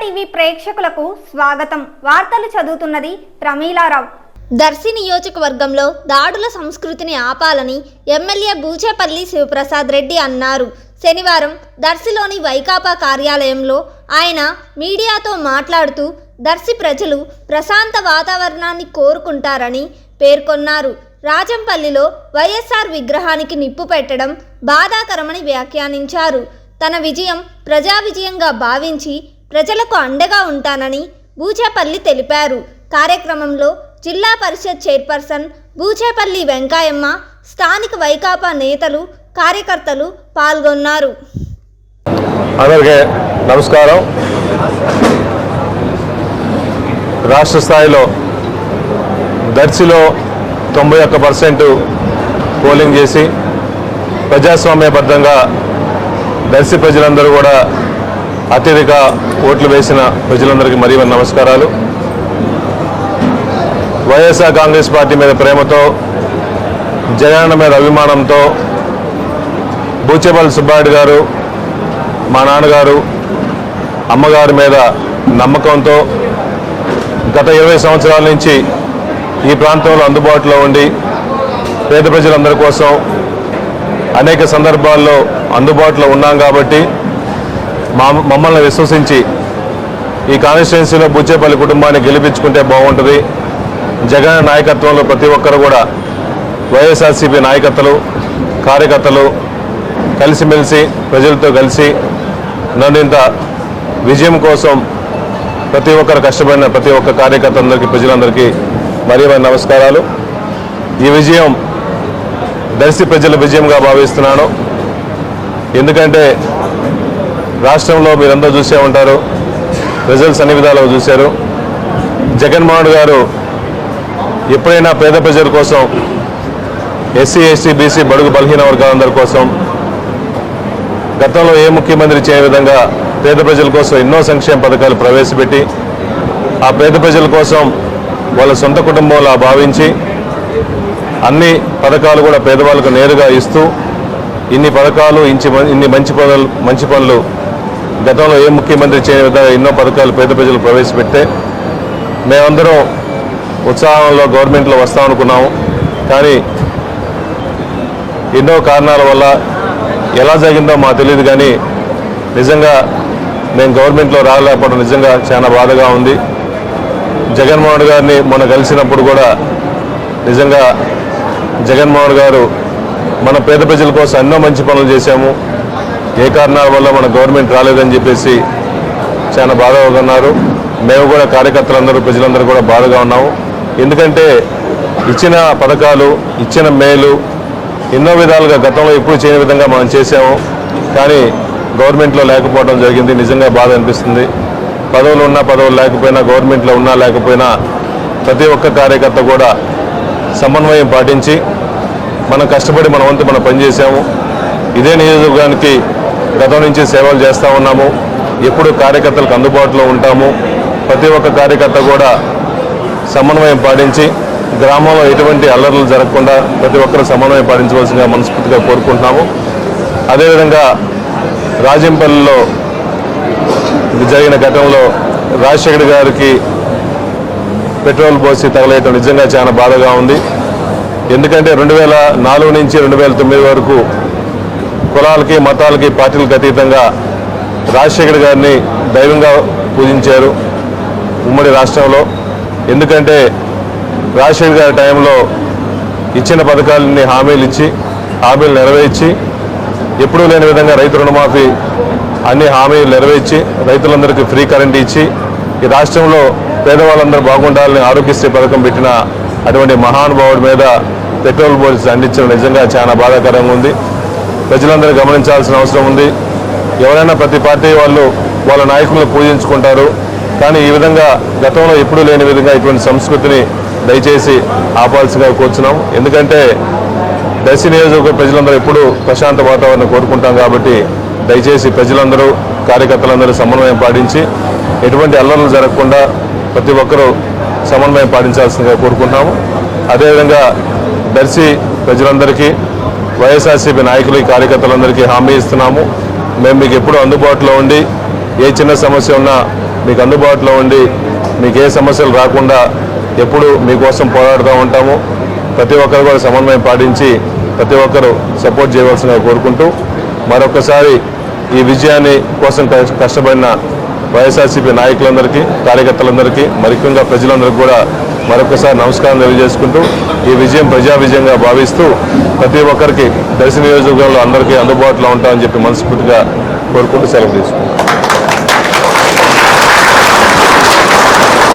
TV ప్రేక్షకులకు స్వాగతం. వార్తలు చదువుతున్నది ప్రమీలారావు. దర్శి నియోజకవర్గంలో దాడుల సంస్కృతిని ఆపాలని ఎమ్మెల్యే బూచేపల్లి శివప్రసాద్ రెడ్డి అన్నారు. శనివారం దర్శిలోని వైకాపా కార్యాలయంలో ఆయన మీడియాతో మాట్లాడుతూ దర్శి ప్రజలు ప్రశాంత వాతావరణాన్ని కోరుకుంటారని పేర్కొన్నారు. రాజంపల్లిలో వైఎస్ఆర్ విగ్రహానికి నిప్పు పెట్టడం బాధాకరమని వ్యాఖ్యానించారు. తన విజయం ప్రజా విజయంగా భావించి ప్రజలకు అండగా ఉంటానని బూచేపల్లి తెలిపారు. కార్యక్రమంలో జిల్లా పరిషత్ చైర్పర్సన్ బూచేపల్లి వెంకాయమ్మ స్థానిక వైకాపా నేతలు కార్యకర్తలు పాల్గొన్నారు. అందరికీ నమస్కారం. రాష్ట్ర స్థాయిలో దర్శిలో తొంభై ఒక్క పర్సెంట్ పోలింగ్ చేసి ప్రజాస్వామ్యబద్ధంగా దర్శి ప్రజలందరూ కూడా అత్యధిక ఓట్లు వేసిన ప్రజలందరికీ మరీ మరి నమస్కారాలు. వైఎస్ఆర్ కాంగ్రెస్ పార్టీ మీద ప్రేమతో జగన్ మీద అభిమానంతో బూచేపల్లి సుబ్బారెడ్డి గారు మా నాన్నగారు అమ్మగారి మీద నమ్మకంతో గత ఇరవై సంవత్సరాల నుంచి ఈ ప్రాంతంలో అందుబాటులో ఉండి పేద ప్రజలందరి కోసం అనేక సందర్భాల్లో అందుబాటులో ఉన్నాం కాబట్టి మమ్మల్ని విశ్వసించి ఈ కాన్స్టిట్యున్సీలో బుచ్చేపల్లి కుటుంబాన్ని గెలిపించుకుంటే బాగుంటుంది. జగన్ నాయకత్వంలో ప్రతి ఒక్కరు కూడా వైఎస్ఆర్సీపీ నాయకత్వలు కార్యకర్తలు కలిసిమెలిసి ప్రజలతో కలిసి నన్ను ఇంత విజయం కోసం ప్రతి ఒక్కరు కష్టపడిన ప్రతి ఒక్క కార్యకర్త అందరికీ ప్రజలందరికీ మరీ మరి నమస్కారాలు. ఈ విజయం దర్శి ప్రజల విజయంగా భావిస్తున్నాను. ఎందుకంటే రాష్ట్రంలో మీరందరూ చూసే ఉంటారు. రిజల్ట్స్ అన్ని విధాలుగా చూశారు. జగన్మోహన్ గారు ఎప్పుడైనా పేద ప్రజల కోసం ఎస్సీ ఎస్టీ బీసీ బడుగు బలహీన వర్గాలందరి కోసం గతంలో ఏ ముఖ్యమంత్రి చేయని విధంగా పేద ప్రజల కోసం ఎన్నో సంక్షేమ పథకాలు ప్రవేశపెట్టి ఆ పేద ప్రజల కోసం వాళ్ళ సొంత కుటుంబంలా భావించి అన్ని పథకాలు కూడా పేదవాళ్ళకు నేరుగా ఇస్తూ ఇన్ని పథకాలు ఇంచి ఇన్ని మంచి పనులు మంచి పనులు గతంలో ఏ ముఖ్యమంత్రి చేయని విధంగా ఎన్నో పథకాలు పేద ప్రజలు ప్రవేశపెడితే మేమందరం ఉత్సాహంలో గవర్నమెంట్లో వస్తామనుకున్నాము కానీ ఎన్నో కారణాల వల్ల ఎలా జరిగిందో మాకు తెలియదు కానీ నిజంగా మేము గవర్నమెంట్లో రాలేకపోవడం నిజంగా చాలా బాధగా ఉంది. జగన్మోహన్ గారిని మొన్న కలిసినప్పుడు కూడా నిజంగా జగన్మోహన్ గారు మన పేద ప్రజల కోసం ఎన్నో మంచి పనులు చేశాము. ఏ కారణాల వల్ల మన గవర్నమెంట్ రాలేదని చెప్పేసి చాలా బాధగా ఉన్నారు మేము కూడా కార్యకర్తలందరూ ప్రజలందరూ కూడా బాధగా ఉన్నాము. ఎందుకంటే ఇచ్చిన పథకాలు ఇచ్చిన మేలు ఎన్నో విధాలుగా గతంలో ఎప్పుడు చేయని విధంగా మనం చేసాము కానీ గవర్నమెంట్లో లేకపోవడం జరిగింది. నిజంగా బాధ అనిపిస్తుంది. పదవులు ఉన్నా పదవులు లేకపోయినా గవర్నమెంట్లో ఉన్నా లేకపోయినా ప్రతి ఒక్క కార్యకర్త కూడా సమన్వయం పాటించి మనం కష్టపడి మన వంతు మనం పనిచేసాము ఇదే నియోజకవర్గానికి గతం నుంచి సేవలు చేస్తూ ఉన్నాము. ఎప్పుడు కార్యకర్తలకు అందుబాటులో ఉంటాము. ప్రతి ఒక్క కార్యకర్త కూడా సమన్వయం పాటించి గ్రామంలో ఎటువంటి అల్లర్లు జరగకుండా ప్రతి ఒక్కరు సమన్వయం పాటించవలసిందిగా మనస్ఫూర్తిగా కోరుకుంటున్నాము. అదేవిధంగా రాజంపల్లిలో జరిగిన ఘటనలో రాజశేఖర్ గారికి పెట్రోల్ పోసి తగలేయటం నిజంగా చాలా బాధగా ఉంది. ఎందుకంటే రెండు వేల నాలుగు నుంచి రెండు వేల తొమ్మిది వరకు కులాలకి మతాలకి పార్టీలకు అతీతంగా రాజశేఖర్ గారిని దైవంగా పూజించారు ఉమ్మడి రాష్ట్రంలో. ఎందుకంటే రాజశేఖర్ గారి టైంలో ఇచ్చిన పథకాలన్నీ హామీలు ఇచ్చి హామీలు నెరవేర్చి ఎప్పుడూ లేని విధంగా రైతు రుణమాఫీ అన్ని హామీలు నెరవేర్చి రైతులందరికీ ఫ్రీ కరెంట్ ఇచ్చి ఈ రాష్ట్రంలో పేదవాళ్ళందరూ బాగుండాలని ఆరోగ్యశ్రీ పథకం పెట్టిన అటువంటి మహానుభావుడి మీద పెట్రోల్ పోలీసు అందించడం నిజంగా చాలా బాధాకరంగా ఉంది. ప్రజలందరూ గమనించాల్సిన అవసరం ఉంది. ఎవరైనా ప్రతి పార్టీ వాళ్ళు వాళ్ళ నాయకులను పూజించుకుంటారు. కానీ ఈ విధంగా గతంలో ఎప్పుడూ లేని విధంగా ఇటువంటి సంస్కృతిని దయచేసి ఆపాల్సిగా కూర్చున్నాం. ఎందుకంటే దర్శి నియోజకవర్గ ప్రజలందరూ ఎప్పుడూ ప్రశాంత వాతావరణం కోరుకుంటాం కాబట్టి దయచేసి ప్రజలందరూ కార్యకర్తలందరూ సమన్వయం పాటించి ఎటువంటి అల్లర్లు జరగకుండా ప్రతి ఒక్కరూ సమన్వయం పాటించాల్సిందిగా కోరుకుంటున్నాము. అదేవిధంగా దర్శి ప్రజలందరికీ వైఎస్ఆర్సీపీ నాయకులు కార్యకర్తలందరికీ హామీ ఇస్తున్నాము. మేము మీకు ఎప్పుడూ అందుబాటులో ఉండి ఏ చిన్న సమస్య ఉన్నా మీకు అందుబాటులో ఉండి మీకు ఏ సమస్యలు రాకుండా ఎప్పుడు మీకోసం పోరాడుతూ ఉంటాము. ప్రతి ఒక్కరు కూడా సమన్వయం పాటించి ప్రతి ఒక్కరు సపోర్ట్ చేయవలసిన కోరుకుంటూ మరొకసారి ఈ విజయాన్ని కోసం కష్టపడిన వైఎస్ఆర్సీపీ నాయకులందరికీ కార్యకర్తలందరికీ మరిముఖ్యంగా ప్రజలందరికీ కూడా మరొకసారి నమస్కారం తెలియజేసుకుంటూ ఈ విజయం ప్రజా విజయంగా భావిస్తూ ప్రతి ఒక్కరికి దర్శన నియోజకవర్గంలో అందరికీ అందుబాటులో ఉంటామని చెప్పి మనస్ఫూర్తిగా కోరుకుంటూ సెలవు తీసుకుంటాం